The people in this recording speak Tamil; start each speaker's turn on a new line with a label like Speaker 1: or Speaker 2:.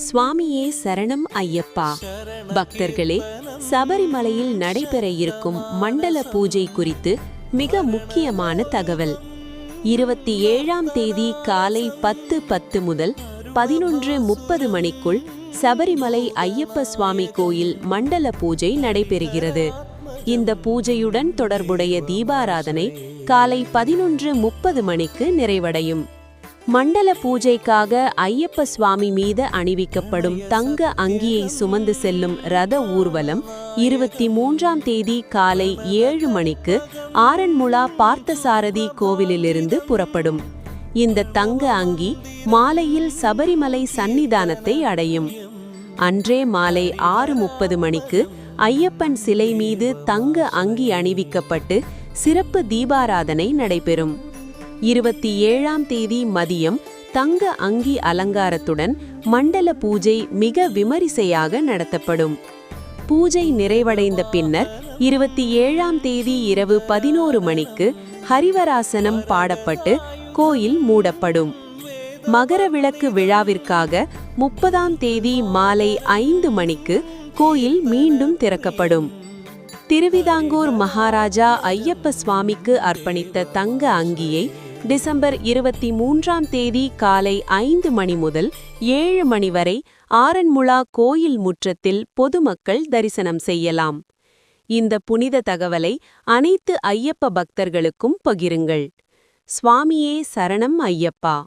Speaker 1: சுவாமியே சரணம் ஐயப்பா. பக்தர்களே சபரிமலையில் நடைபெற இருக்கும் மண்டல பூஜை குறித்து மிக முக்கியமான தகவல். இருபத்தி ஏழாம் தேதி காலை பத்து பத்து முதல் பதினொன்று முப்பது மணிக்குள் சபரிமலை ஐயப்ப சுவாமி கோயில் மண்டல பூஜை நடைபெறுகிறது. இந்த பூஜையுடன் தொடர்புடைய தீபாராதனை காலை பதினொன்று முப்பது மணிக்கு நிறைவடையும். மண்டல பூஜைக்காக ஐயப்ப சுவாமி மீது அணிவிக்கப்படும் தங்க அங்கியை சுமந்து செல்லும் ரத ஊர்வலம் இருபத்தி மூன்றாம் தேதி காலை ஏழு மணிக்கு ஆரன்முளா பார்த்தசாரதி கோவிலிலிருந்து புறப்படும். இந்த தங்க அங்கி மாலையில் சபரிமலை சந்நிதானத்தை அடையும். அன்றே மாலை ஆறு முப்பது மணிக்கு ஐயப்பன் சிலை மீது தங்க அங்கி அணிவிக்கப்பட்டு சிறப்பு தீபாராதனை நடைபெறும். இருபத்தி ஏழாம் தேதி மதியம் தங்க அங்கி அலங்காரத்துடன் மண்டல பூஜை மிக விமரிசையாக நடத்தப்படும். பூஜை நிறைவடைந்த பின்னர் இருபத்தி ஏழாம் தேதி இரவு பதினோரு மணிக்கு ஹரிவராசனம் பாடப்பட்டு கோயில் மூடப்படும். மகர விளக்கு விழாவிற்காக முப்பதாம் தேதி மாலை ஐந்து மணிக்கு கோயில் மீண்டும் திறக்கப்படும். திருவிதாங்கூர் மகாராஜா ஐயப்ப சுவாமிக்கு அர்ப்பணித்த தங்க அங்கியை டிசம்பர் இருபத்தி மூன்றாம் தேதி காலை ஐந்து மணி முதல் ஏழு மணி வரை ஆரன்முளா கோயில் முற்றத்தில் பொதுமக்கள் தரிசனம் செய்யலாம். இந்த புனித தகவலை அனைத்து ஐயப்ப பக்தர்களுக்கும் பகிருங்கள். சுவாமியே சரணம் ஐயப்பா.